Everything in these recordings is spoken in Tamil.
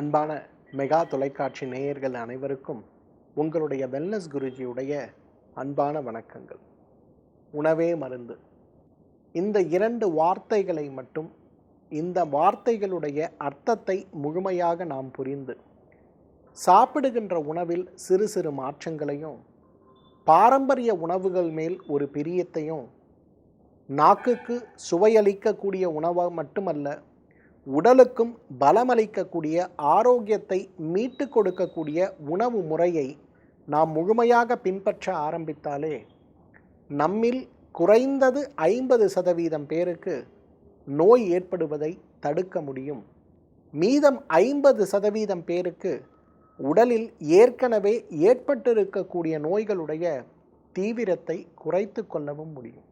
அன்பான மெகா தொலைக்காட்சி நேயர்கள் அனைவருக்கும் உங்களுடைய வெல்னஸ் குருஜியுடைய அன்பான வணக்கங்கள். உணவே மருந்து. இந்த இரண்டு வார்த்தைகளை மட்டும் இந்த வார்த்தைகளுடைய அர்த்தத்தை முழுமையாக நாம் புரிந்து சாப்பிடுகின்ற உணவில் சிறு சிறு மாற்றங்களையும் பாரம்பரிய உணவுகள் மேல் ஒரு பிரியத்தையும் நாக்குக்கு சுவையளிக்கக்கூடிய உணவாக மட்டுமல்ல உடலுக்கும் பலமளிக்கக்கூடிய ஆரோக்கியத்தை மீட்டு கொடுக்கக்கூடிய உணவு முறையை நாம் முழுமையாக பின்பற்ற ஆரம்பித்தாலே நம்மில் குறைந்தது ஐம்பது சதவீதம் பேருக்கு நோய் ஏற்படுவதை தடுக்க முடியும். மீதம் ஐம்பது சதவீதம் பேருக்கு உடலில் ஏற்கனவே ஏற்பட்டிருக்கக்கூடிய நோய்களுடைய தீவிரத்தை குறைத்து கொள்ளவும் முடியும்.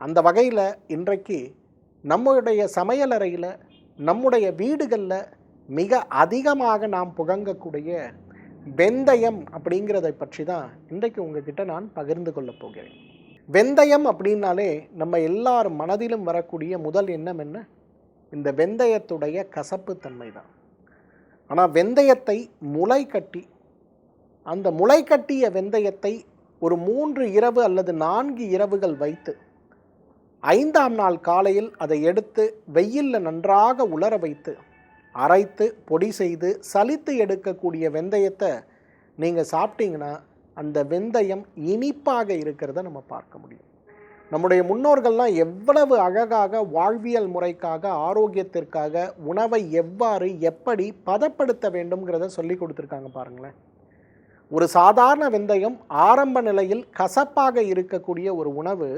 அந்த வகையில் இன்றைக்கு நம்முடைய சமையலறையில் நம்முடைய வீடுகளில் மிக அதிகமாக நாம் புகங்கக்கூடிய வெந்தயம் அப்படிங்கிறதை பற்றி தான் இன்றைக்கு உங்ககிட்ட நான் பகிர்ந்து கொள்ளப் போகிறேன். வெந்தயம் அப்படின்னாலே நம்ம எல்லார் மனதிலும் வரக்கூடிய முதல் எண்ணம் என்ன? இந்த வெந்தயத்துடைய கசப்புத்தன்மை தான். ஆனால் வெந்தயத்தை முளை கட்டி அந்த முளை கட்டிய வெந்தயத்தை ஒரு மூன்று இரவு அல்லது நான்கு இரவுகள் வைத்து ஐந்தாம் நாள் காலையில் அதை எடுத்து வெயிலில் நன்றாக உலர வைத்து அரைத்து பொடி செய்து சலித்து எடுக்கக்கூடிய வெந்தயத்தை நீங்கள் சாப்பிட்டீங்கன்னா அந்த வெந்தயம் இனிப்பாக இருக்கிறத நம்ம பார்க்க முடியும். நம்முடைய முன்னோர்கள்லாம் எவ்வளவு அழகாக வாழ்வியல் முறைக்காக ஆரோக்கியத்திற்காக உணவை எவ்வாறு எப்படி பதப்படுத்த வேண்டும்ங்கிறத சொல்லி கொடுத்துருக்காங்க பாருங்களேன். ஒரு சாதாரண வெந்தயம் ஆரம்ப நிலையில் கசப்பாக இருக்கக்கூடிய ஒரு உணவு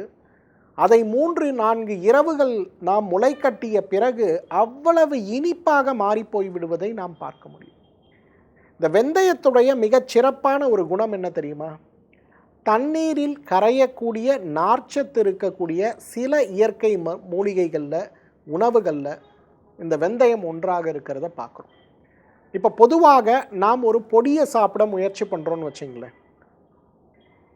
அதை மூன்று நான்கு இரவுகள் நாம் முளைக்கட்டிய பிறகு அவ்வளவு இனிப்பாக மாறிப்போய் விடுவதை நாம் பார்க்க முடியும். இந்த வெந்தயத்துடைய மிகச் சிறப்பான ஒரு குணம் என்ன தெரியுமா? தண்ணீரில் கரையக்கூடிய நார்ச்சத்து இருக்கக்கூடிய சில இயற்கை ம மூலிகைகளில் உணவுகளில் இந்த வெந்தயம் ஒன்றாக இருக்கிறத பார்க்குறோம். இப்போ பொதுவாக நாம் ஒரு பொடியை சாப்பிட முயற்சி பண்ணுறோன்னு வச்சிங்களேன்.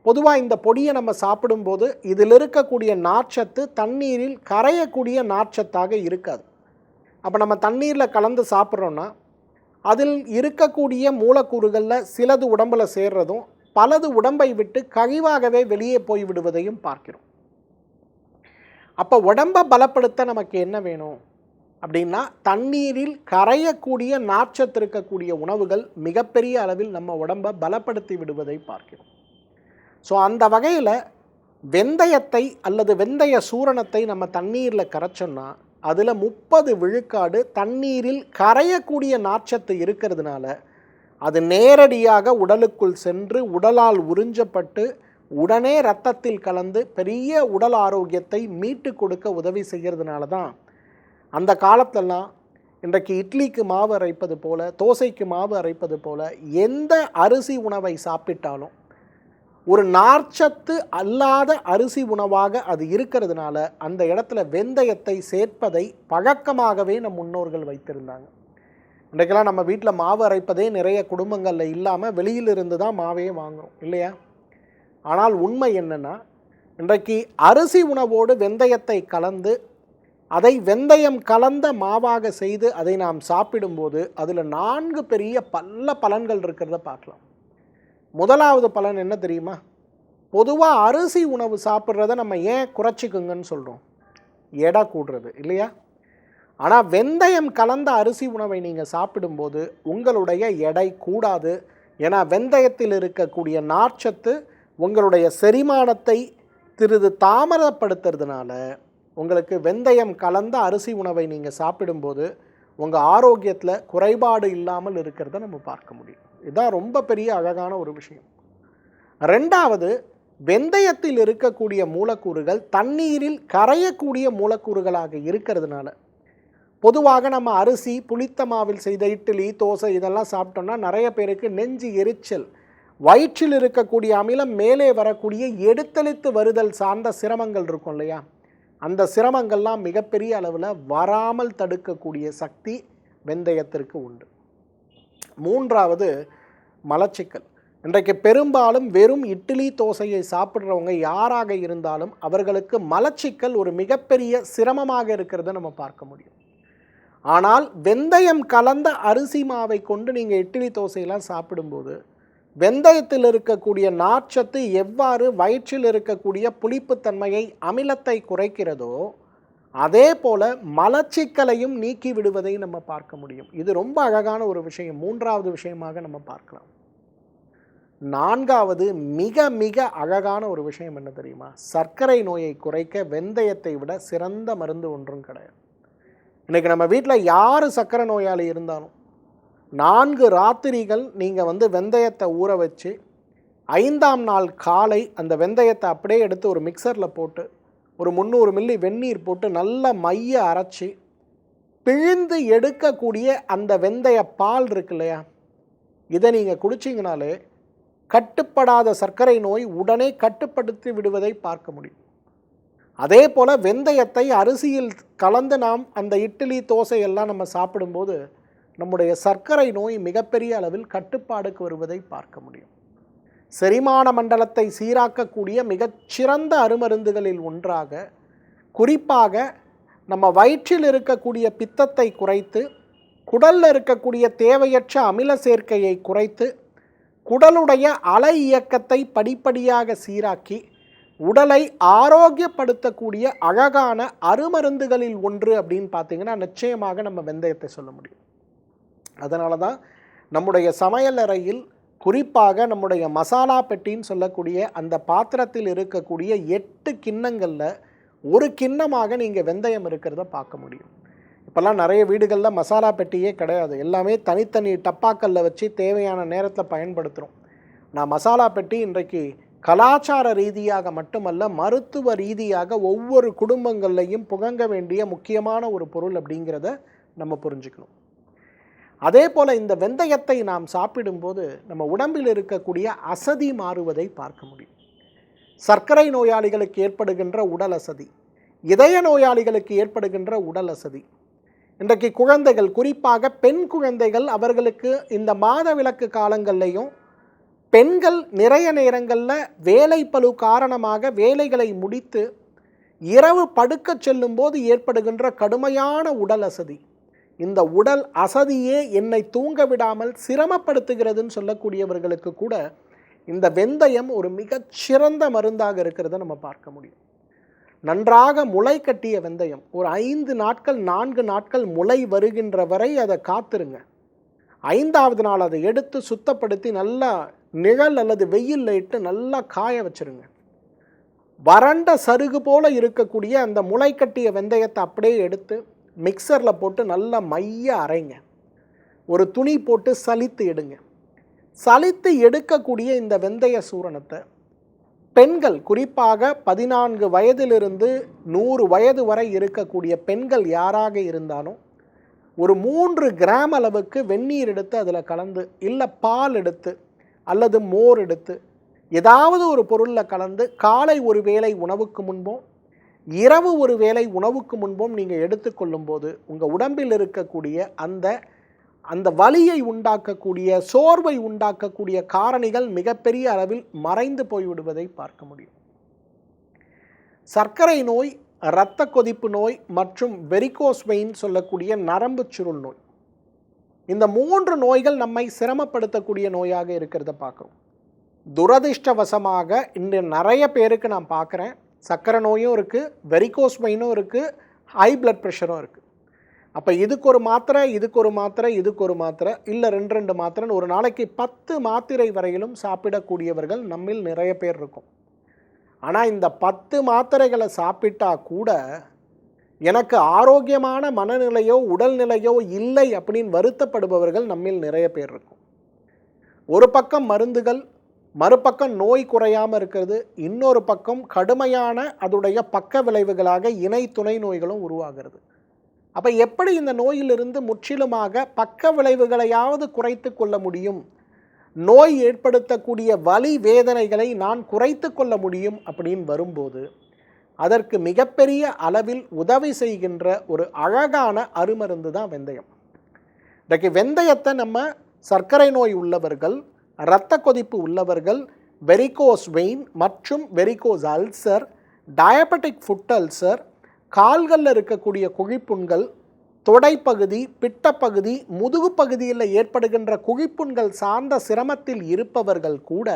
பொதுவாக இந்த பொடியை நம்ம சாப்பிடும்போது இதில் இருக்கக்கூடிய நார்ச்சத்து தண்ணீரில் கரையக்கூடிய நார்ச்சத்தாக இருக்காது. அப்போ நம்ம தண்ணீரில் கலந்து சாப்பிட்றோன்னா அதில் இருக்கக்கூடிய மூலக்கூறுகளில் சிலது உடம்பில் சேர்றதும் பலது உடம்பை விட்டு கழிவாகவே வெளியே போய் விடுவதையும் பார்க்கிறோம். அப்போ உடம்பை பலப்படுத்த நமக்கு என்ன வேணும்? அப்படின்னா தண்ணீரில் கரையக்கூடிய நார்ச்சத்து இருக்கக்கூடிய உணவுகள் மிகப்பெரிய அளவில் நம்ம உடம்பை பலப்படுத்தி விடுவதை பார்க்கிறோம். ஸோ அந்த வகையில் வெந்தயத்தை அல்லது வெந்தய சூரணத்தை நம்ம தண்ணீரில் கரைச்சோம்னா அதில் முப்பது விழுக்காடு தண்ணீரில் கரையக்கூடிய நார்ச்சத்து இருக்கிறதுனால அது நேரடியாக உடலுக்குள் சென்று உடலால் உறிஞ்சப்பட்டு உடனே ரத்தத்தில் கலந்து பெரிய உடல் ஆரோக்கியத்தை மீட்டு கொடுக்க உதவி செய்கிறதுனால தான் அந்த காலத்திலலாம் இன்றைக்கு இட்லிக்கு மாவு அரைப்பது போல தோசைக்கு மாவு அரைப்பது போல எந்த அரிசி உணவை சாப்பிட்டாலும் ஒரு நார்ச்சத்து அல்லாத அரிசி உணவாக அது இருக்கிறதுனால அந்த இடத்துல வெந்தயத்தை சேர்ப்பதை பழக்கமாகவே நம் முன்னோர்கள் வைத்திருந்தாங்க. இன்றைக்கெல்லாம் நம்ம வீட்டில் மாவு அரைப்பதே நிறைய குடும்பங்களில் இல்லாமல் வெளியிலிருந்து தான் மாவே வாங்குறோம் இல்லையா? ஆனால் உண்மை என்னென்னா இன்றைக்கு அரிசி உணவோடு வெந்தயத்தை கலந்து அதை வெந்தயம் கலந்த மாவாக செய்து அதை நாம் சாப்பிடும்போது அதில் நான்கு பெரிய பல பலன்கள் இருக்கிறத பார்க்கலாம். முதலாவது பலன் என்ன தெரியுமா? பொதுவாக அரிசி உணவு சாப்பிட்றத நம்ம ஏன் குறைச்சிக்குங்கன்னு சொல்கிறோம் எடை கூடுறது இல்லையா? ஆனால் வெந்தயம் கலந்த அரிசி உணவை நீங்கள் சாப்பிடும்போது உங்களுடைய எடை கூடாது. ஏன்னா வெந்தயத்தில் இருக்கக்கூடிய நார்ச்சத்து உங்களுடைய செரிமானத்தை திருது தாமதப்படுத்துறதுனால உங்களுக்கு வெந்தயம் கலந்த அரிசி உணவை நீங்கள் சாப்பிடும்போது உங்கள் ஆரோக்கியத்தில் குறைபாடு இல்லாமல் இருக்கிறத நம்ம பார்க்க முடியும். இதுதான் ரொம்ப பெரிய அழகான ஒரு விஷயம். ரெண்டாவது வெந்தயத்தில் இருக்கக்கூடிய மூலக்கூறுகள் தண்ணீரில் கரையக்கூடிய மூலக்கூறுகளாக இருக்கிறதுனால. பொதுவாக நம்ம அரிசி புளித்த மாவில் செய்த இட்லி தோசை இதெல்லாம் சாப்பிட்டோம்னா நிறைய பேருக்கு நெஞ்சு எரிச்சல். வயிற்றில் இருக்கக்கூடிய அமிலம் மேலே வரக்கூடிய எடுத்தளித்து வருதல் சார்ந்த சிரமங்கள் இருக்கும் இல்லையா? அந்த சிரமங்கள்லாம் மிகப்பெரிய அளவில் வராமல் தடுக்கக்கூடிய சக்தி வெந்தயத்திற்கு உண்டு. மூன்றாவது மலச்சிக்கல். இன்றைக்கு பெரும்பாலும் வெறும் இட்லி தோசையை சாப்பிட்றவங்க யாராக இருந்தாலும் அவர்களுக்கு மலச்சிக்கல் ஒரு மிகப்பெரிய சிரமமாக இருக்கிறத நம்ம பார்க்க முடியும். ஆனால் வெந்தயம் கலந்த அரிசி மாவை கொண்டு நீங்கள் இட்லி தோசையெல்லாம் சாப்பிடும்போது வெந்தயத்தில் இருக்கக்கூடிய நார்ச்சத்து எவ்வாறு வயிற்றில் இருக்கக்கூடிய புளிப்புத்தன்மையை அமிலத்தை குறைக்கிறதோ அதே போல் மலச்சிக்கலையும் நீக்கி விடுவதை நம்ம பார்க்க முடியும். இது ரொம்ப அழகான ஒரு விஷயம். மூன்றாவது விஷயமாக நம்ம பார்க்கலாம். நான்காவது மிக மிக அழகான ஒரு விஷயம் என்ன தெரியுமா? சர்க்கரை நோயை குறைக்க வெந்தயத்தை விட சிறந்த மருந்து ஒன்றும் கிடையாது. இன்றைக்கி நம்ம வீட்டில் யார் சர்க்கரை நோயாளி இருந்தாலும் நான்கு ராத்திரிகள் நீங்கள் வந்து வெந்தயத்தை ஊற வச்சு ஐந்தாம் நாள் காலை அந்த வெந்தயத்தை அப்படியே எடுத்து ஒரு மிக்சரில் போட்டு ஒரு முந்நூறு மில்லி வெந்நீர் போட்டு நல்ல மைய அரைச்சி பிழிந்து எடுக்கக்கூடிய அந்த வெந்தய பால் இருக்கு இல்லையா? இதை நீங்கள் குடிச்சிங்கனாலே கட்டுப்படாத சர்க்கரை நோய் உடனே கட்டுப்படுத்தி விடுவதை பார்க்க முடியும். அதே போல் வெந்தயத்தை அரிசியில் கலந்து நாம் அந்த இட்லி தோசை எல்லாம் நம்ம சாப்பிடும்போது நம்முடைய சர்க்கரை நோய் மிகப்பெரிய அளவில் கட்டுப்பாடுக்கு வருவதை பார்க்க முடியும். செரிமான மண்டலத்தை சீராக்கக்கூடிய மிகச்சிறந்த அருமருந்துகளில் ஒன்றாக குறிப்பாக நம்ம வயிற்றில் இருக்கக்கூடிய பித்தத்தை குறைத்து குடலில் இருக்கக்கூடிய தேவையற்ற அமில சேர்க்கையை குறைத்து குடலுடைய அலை இயக்கத்தை படிப்படியாக சீராக்கி உடலை ஆரோக்கியப்படுத்தக்கூடிய அழகான அருமருந்துகளில் ஒன்று அப்படின்னு பார்த்தீங்கன்னா நிச்சயமாக நம்ம வெந்தயத்தை சொல்ல முடியும். அதனால தான் நம்முடைய சமையலறையில் குறிப்பாக நம்முடைய மசாலா பெட்டின்னு சொல்லக்கூடிய அந்த பாத்திரத்தில் இருக்கக்கூடிய எட்டு கிண்ணங்களில் ஒரு கிண்ணமாக நீங்கள் வெந்தயம் இருக்கிறத பார்க்க முடியும். இப்போல்லாம் நிறைய வீடுகளில் மசாலா பெட்டியே கிடையாது. எல்லாமே தனித்தனி டப்பாக்களில் வச்சு தேவையான நேரத்தில் பயன்படுத்துகிறோம் நான் மசாலா பெட்டி இன்றைக்கு கலாச்சார ரீதியாக மட்டுமல்ல மருத்துவ ரீதியாக ஒவ்வொரு குடும்பங்கள்லையும் புகங்க வேண்டிய முக்கியமான ஒரு பொருள் அப்படிங்கிறத நம்ம புரிஞ்சுக்கணும். அதே போல் இந்த வெந்தயத்தை நாம் சாப்பிடும்போது நம்ம உடம்பில் இருக்கக்கூடிய அசதி மாறுவதை பார்க்க முடியும். சர்க்கரை நோயாளிகளுக்கு ஏற்படுகின்ற உடல் அசதி இதய நோயாளிகளுக்கு ஏற்படுகின்ற உடல் அசதி. இன்றைக்கு குழந்தைகள் குறிப்பாக பெண் குழந்தைகள் அவர்களுக்கு இந்த மாத விளக்கு காலங்கள்லையும் பெண்கள் நிறைய நேரங்களில் வேலை பழு காரணமாக வேலைகளை முடித்து இரவு படுக்கச் செல்லும்போது ஏற்படுகின்ற கடுமையான உடல் அசதி. இந்த உடல் அசதியே என்னை தூங்க விடாமல் சிரமப்படுத்துகிறதுன்னு சொல்லக்கூடியவர்களுக்கு கூட இந்த வெந்தயம் ஒரு மிகச்சிறந்த மருந்தாக இருக்கிறத நம்ம பார்க்க முடியும். நன்றாக முளை கட்டிய வெந்தயம் ஒரு ஐந்து நாட்கள் நான்கு நாட்கள் முளை வருகின்ற வரை அதை காத்துருங்க. ஐந்தாவது நாள் அதை எடுத்து சுத்தப்படுத்தி நல்லா நிழல் அல்லது வெயில்ல இட்டு நல்லா காய வச்சிருங்க. வறண்ட சருகு போல இருக்கக்கூடிய அந்த முளை கட்டிய வெந்தயத்தை அப்படியே எடுத்து மிக்சரில் போட்டு நல்லா மைய அரைங்க. ஒரு துணி போட்டு சலித்து எடுங்க. சலித்து எடுக்கக்கூடிய இந்த வெந்தய சூரணத்தை பெண்கள் குறிப்பாக பதினான்கு வயதிலிருந்து நூறு வயது வரை இருக்கக்கூடிய பெண்கள் யாராக இருந்தாலும் ஒரு மூன்று கிராம் அளவுக்கு வெந்நீர் எடுத்து அதில் கலந்து இல்லை பால் எடுத்து அல்லது மோர் எடுத்து ஏதாவது ஒரு பொருளில் கலந்து காலை ஒரு வேளை உணவுக்கு முன்பும் இரவு ஒரு வேளை உணவுக்கு முன்பும் நீங்கள் எடுத்துக்கொள்ளும் போது உங்கள் உடம்பில் இருக்கக்கூடிய அந்த அந்த வலியை உண்டாக்கக்கூடிய சோர்வை உண்டாக்கக்கூடிய காரணிகள் மிகப்பெரிய அளவில் மறைந்து போய்விடுவதை பார்க்க முடியும். சர்க்கரை நோய் இரத்த கொதிப்பு நோய் மற்றும் வெரிகோஸ் வெயின் சொல்லக்கூடிய நரம்பு சுருள் நோய். இந்த மூன்று நோய்கள் நம்மை சிரமப்படுத்தக்கூடிய நோயாக இருக்கிறத பார்க்குறோம். துரதிர்ஷ்டவசமாக இன்று நிறைய பேருக்கு நான் பார்க்குறேன். சக்கரை நோயும் இருக்குது வெரிகோஸ் மைனும் இருக்குது ஹை பிளட் ப்ரெஷரும் இருக்குது அப்போ இதுக்கு ஒரு மாத்திரை இதுக்கு ஒரு மாத்திரை இதுக்கு ஒரு மாத்திரை இல்லை ரெண்டு ரெண்டு மாத்திரைன்னு ஒரு நாளைக்கு பத்து மாத்திரை வரையிலும் சாப்பிடக்கூடியவர்கள் நம்மில் நிறைய பேர் இருக்கும். ஆனால் இந்த பத்து மாத்திரைகளை சாப்பிட்டா கூட எனக்கு ஆரோக்கியமான மனநிலையோ உடல்நிலையோ இல்லை அப்படின்னு வருத்தப்படுபவர்கள் நம்மில் நிறைய பேர் இருக்கும். ஒரு பக்கம் மருந்துகள் மறுபக்கம் நோய் குறையாமல் இருக்கிறது இன்னொரு பக்கம் கடுமையான அதோடைய பக்க விளைவுகளாக இணை துணை நோய்களும் உருவாகிறது. அப்போ எப்படி இந்த நோயிலிருந்து முற்றிலுமாக பக்க விளைவுகளையாவது குறைத்து கொள்ள முடியும்? நோய் ஏற்படுத்தக்கூடிய வலி வேதனைகளை நான் குறைத்து கொள்ள முடியும் அப்படின்னு வரும்போது அதற்கு மிகப்பெரிய அளவில் உதவி செய்கின்ற ஒரு அழகான அருமருந்து தான் வெந்தயம். இன்றைக்கு வெந்தயத்தை நம்ம சர்க்கரை நோய் உள்ளவர்கள் இரத்த கொதிப்பு உள்ளவர்கள் வெரிகோஸ் வெயின் மற்றும் varicose ulcer diabetic foot ulcer கால்களில் இருக்கக்கூடிய குழிப்புண்கள் தொடைப்பகுதி பிட்டப்பகுதி முதுகு பகுதியில் ஏற்படுகின்ற குழிப்புண்கள் சார்ந்த சிரமத்தில் இருப்பவர்கள் கூட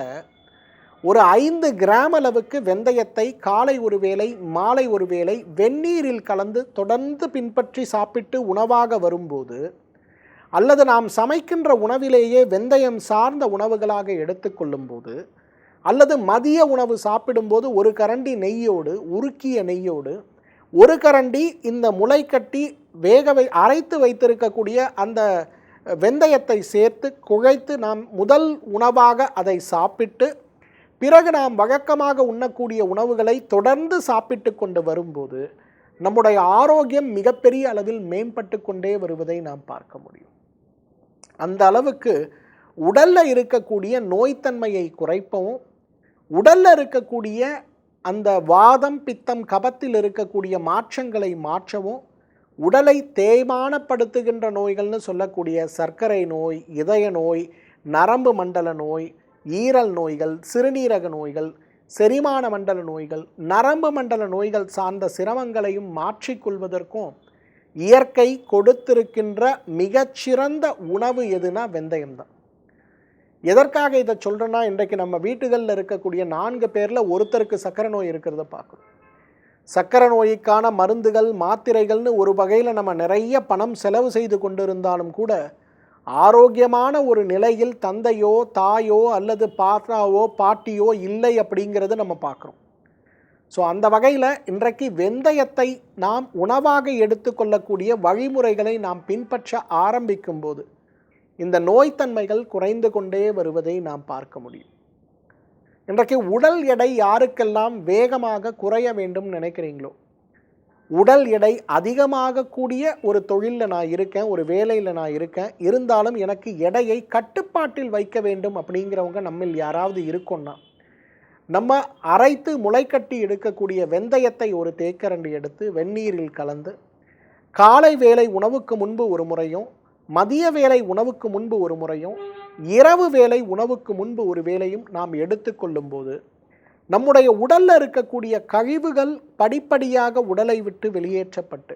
ஒரு ஐந்து கிராம் அளவுக்கு வெந்தயத்தை காலை ஒரு வேளை மாலை ஒரு வேளை வெந்நீரில் கலந்து தொடர்ந்து பின்பற்றி சாப்பிட்டு உணவாக வரும்போது அல்லது நாம் சமைக்கின்ற உணவிலேயே வெந்தயம் சார்ந்த உணவுகளாக எடுத்துக்கொள்ளும்போது அல்லது மதிய உணவு சாப்பிடும்போது ஒரு கரண்டி நெய்யோடு உருக்கிய நெய்யோடு ஒரு கரண்டி இந்த முளைக்கட்டி வேக வை அரைத்து வைத்திருக்கக்கூடிய அந்த வெந்தயத்தை சேர்த்து குழைத்து நாம் முதல் உணவாக அதை சாப்பிட்டு பிறகு நாம் வழக்கமாக உண்ணக்கூடிய உணவுகளை தொடர்ந்து சாப்பிட்டு கொண்டு வரும்போது நம்முடைய ஆரோக்கியம் மிகப்பெரிய அளவில் மேம்பட்டு கொண்டே வருவதை நாம் பார்க்க முடியும். அந்த அளவுக்கு உடலில் இருக்கக்கூடிய நோய்த்தன்மையை குறைப்பவும் உடலில் இருக்கக்கூடிய அந்த வாதம் பித்தம் கபத்தில் இருக்கக்கூடிய மாற்றங்களை மாற்றவும் உடலை தேய்மானப்படுத்துகின்ற நோய்கள்னு சொல்லக்கூடிய சர்க்கரை நோய் இதய நோய் நரம்பு மண்டல நோய் ஈரல் நோய்கள் சிறுநீரக நோய்கள் செரிமான மண்டல நோய்கள் நரம்பு மண்டல நோய்கள் சார்ந்த சிரமங்களையும் மாற்றிக்கொள்வதற்கும் இயற்கை கொடுத்திருக்கின்ற மிகச்சிறந்த உணவு எதுனா வெந்தயம் தான் எதற்காக இதை சொல்கிறேன்னா இன்றைக்கு நம்ம வீட்டுகளில் இருக்கக்கூடிய நான்கு பேரில் ஒருத்தருக்கு சக்கரை நோய் இருக்கிறத பார்க்கணும். சக்கரை நோய்க்கான மருந்துகள் மாத்திரைகள்னு ஒரு வகையில் நம்ம நிறைய பணம் செலவு செய்து கொண்டிருந்தாலும் கூட ஆரோக்கியமான ஒரு நிலையில் தந்தையோ தாயோ அல்லது பாட்டாவோ பாட்டியோ இல்லை அப்படிங்கிறத நம்ம பார்க்குறோம். ஸோ அந்த வகையில் இன்றைக்கு வெந்தயத்தை நாம் உணவாக எடுத்துக்கொள்ளக்கூடிய வழிமுறைகளை நாம் பின்பற்ற ஆரம்பிக்கும் போது இந்த நோய்த்தன்மைகள் குறைந்து கொண்டே வருவதை நாம் பார்க்க முடியும். இன்றைக்கு உடல் எடை யாருக்கெல்லாம் வேகமாக குறைய வேண்டும் நினைக்கிறீங்களோ? உடல் எடை அதிகமாக கூடிய ஒரு தொழிலில் நான் இருக்கேன் ஒரு வேலையில் நான் இருக்கேன். இருந்தாலும் எனக்கு எடையை கட்டுப்பாட்டில் வைக்க வேண்டும் அப்படிங்கிறவங்க நம்மில் யாராவது இருக்கோன்னா நம்ம அரைத்து முளைக்கட்டி எடுக்கக்கூடிய வெந்தயத்தை ஒரு தேக்கரண்டி எடுத்து வெந்நீரில் கலந்து காலை வேலை உணவுக்கு முன்பு ஒரு முறையும் மதிய வேலை உணவுக்கு முன்பு ஒரு முறையும் இரவு வேலை உணவுக்கு முன்பு ஒரு வேலையும் நாம் எடுத்துக்கொள்ளும் போது நம்முடைய உடலில் இருக்கக்கூடிய கழிவுகள் படிப்படியாக உடலை விட்டு வெளியேற்றப்பட்டு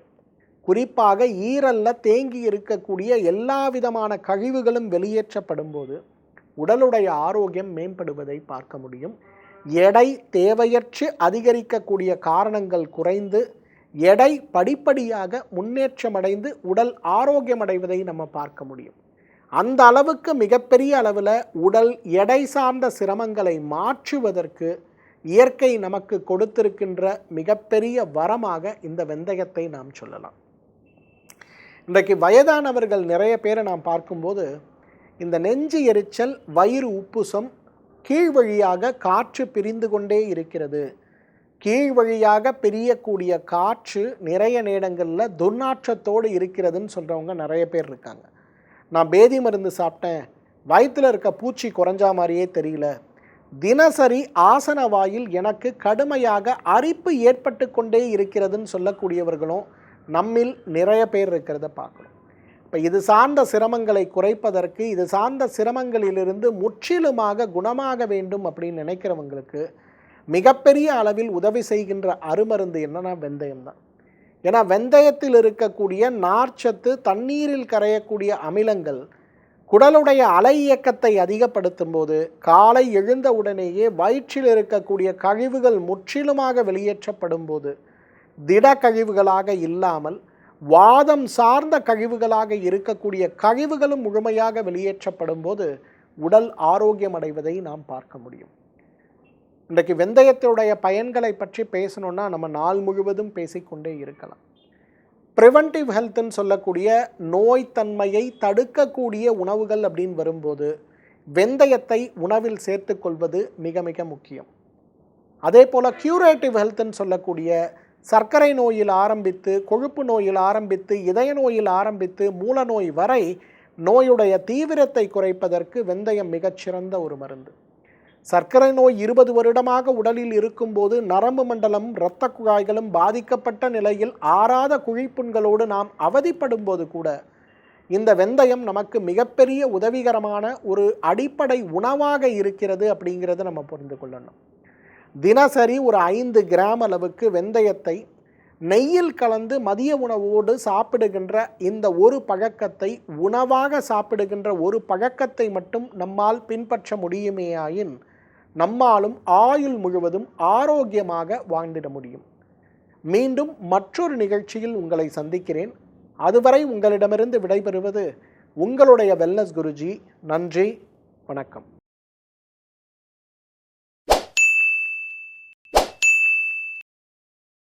குறிப்பாக ஈரல்ல தேங்கி இருக்கக்கூடிய எல்லா விதமான கழிவுகளும் வெளியேற்றப்படும் போது உடலுடைய ஆரோக்கியம் மேம்படுவதை பார்க்க முடியும். எடை தேவையற்று அதிகரிக்கக்கூடிய காரணங்கள் குறைந்து எடை படிப்படியாக முன்னேற்றமடைந்து உடல் ஆரோக்கியமடைவதை நம்ம பார்க்க முடியும். அந்த அளவுக்கு மிகப்பெரிய அளவில் உடல் எடை சார்ந்த சிரமங்களை மாற்றுவதற்கு இயற்கை நமக்கு கொடுத்திருக்கின்ற மிகப்பெரிய வரமாக இந்த வெந்தயத்தை நாம் சொல்லலாம். இன்றைக்கு வயதானவர்கள் நிறைய பேரை நாம் பார்க்கும்போது இந்த நெஞ்சு எரிச்சல் வயிறு உப்புசம் கீழ் வழியாக காற்று பிரிந்து கொண்டே இருக்கிறது. கீழ் வழியாக பிரியக்கூடிய காற்று நிறைய நேரங்களில் துர்நாற்றத்தோடு இருக்கிறதுன்னு சொல்கிறவங்க நிறைய பேர் இருக்காங்க. நான் பேதி மருந்து சாப்பிட்டேன். வயிற்றில் இருக்க பூச்சி குறைஞ்சா மாதிரியே தெரியல. தினசரி ஆசன வாயில் எனக்கு கடுமையாக அரிப்பு ஏற்பட்டு கொண்டே இருக்கிறதுன்னு சொல்லக்கூடியவர்களும் நம்மில் நிறைய பேர் இருக்கிறத பார்க்கணும். இப்போ இது சார்ந்த சிரமங்களை குறைப்பதற்கு இது சார்ந்த சிரமங்களிலிருந்து முற்றிலுமாக குணமாக வேண்டும் அப்படின்னு நினைக்கிறவங்களுக்கு மிகப்பெரிய அளவில் உதவி செய்கின்ற அருமருந்து என்னென்னா வெந்தயம் தான் ஏன்னா வெந்தயத்தில் இருக்கக்கூடிய நார்ச்சத்து தண்ணீரில் கரையக்கூடிய அமிலங்கள் குடலுடைய அலை இயக்கத்தை அதிகப்படுத்தும் போது காலை எழுந்த உடனேயே வயிற்றில் இருக்கக்கூடிய கழிவுகள் முற்றிலுமாக வெளியேற்றப்படும் போது திட கழிவுகளாக இல்லாமல் வாதம் சார்ந்த கழிவுகளாக இருக்கக்கூடிய கழிவுகளும் முழுமையாக வெளியேற்றப்படும் போது உடல் ஆரோக்கியம் அடைவதை நாம் பார்க்க முடியும். இன்றைக்கு வெந்தயத்தினுடைய பயன்களை பற்றி பேசணுன்னா நம்ம நாள் முழுவதும் பேசிக்கொண்டே இருக்கலாம். ப்ரிவென்டிவ் ஹெல்த்துன்னு சொல்லக்கூடிய நோய்த்தன்மையை தடுக்கக்கூடிய உணவுகள் அப்படின்னு வரும்போது வெந்தயத்தை உணவில் சேர்த்துக்கொள்வது மிக மிக முக்கியம். அதே போல் க்யூரேட்டிவ் ஹெல்த்துன்னு சொல்லக்கூடிய சர்க்கரை நோயில் ஆரம்பித்து கொழுப்பு நோயில் ஆரம்பித்து இதய நோயில் ஆரம்பித்து மூல நோய் வரை நோயுடைய தீவிரத்தை குறைப்பதற்கு வெந்தயம் மிகச்சிறந்த ஒரு மருந்து. சர்க்கரை நோய் இருபது வருடமாக உடலில் இருக்கும்போது நரம்பு மண்டலம் இரத்த குழாய்களும் பாதிக்கப்பட்ட நிலையில் ஆறாத குழிப்புண்களோடு நாம் அவதிப்படும் போது கூட இந்த வெந்தயம் நமக்கு மிகப்பெரிய உதவிகரமான ஒரு அடிப்படை உணவாக இருக்கிறது அப்படிங்கிறத நம்ம புரிந்து கொள்ளணும். தினசரி ஒரு ஐந்து கிராம் அளவுக்கு வெந்தயத்தை நெய்யில் கலந்து மதிய உணவோடு சாப்பிடுகின்ற இந்த ஒரு பழக்கத்தை உணவாக சாப்பிடுகின்ற ஒரு பழக்கத்தை மட்டும் நம்மால் பின்பற்ற முடியுமேயாயின் நம்மாலும் ஆயுள் முழுவதும் ஆரோக்கியமாக வாழ்ந்திட முடியும். மீண்டும் மற்றொரு நிகழ்ச்சியில் உங்களை சந்திக்கிறேன். அதுவரை உங்களிடமிருந்து விடைபெறுவது உங்களுடைய வெல்னஸ் குருஜி. நன்றி வணக்கம்.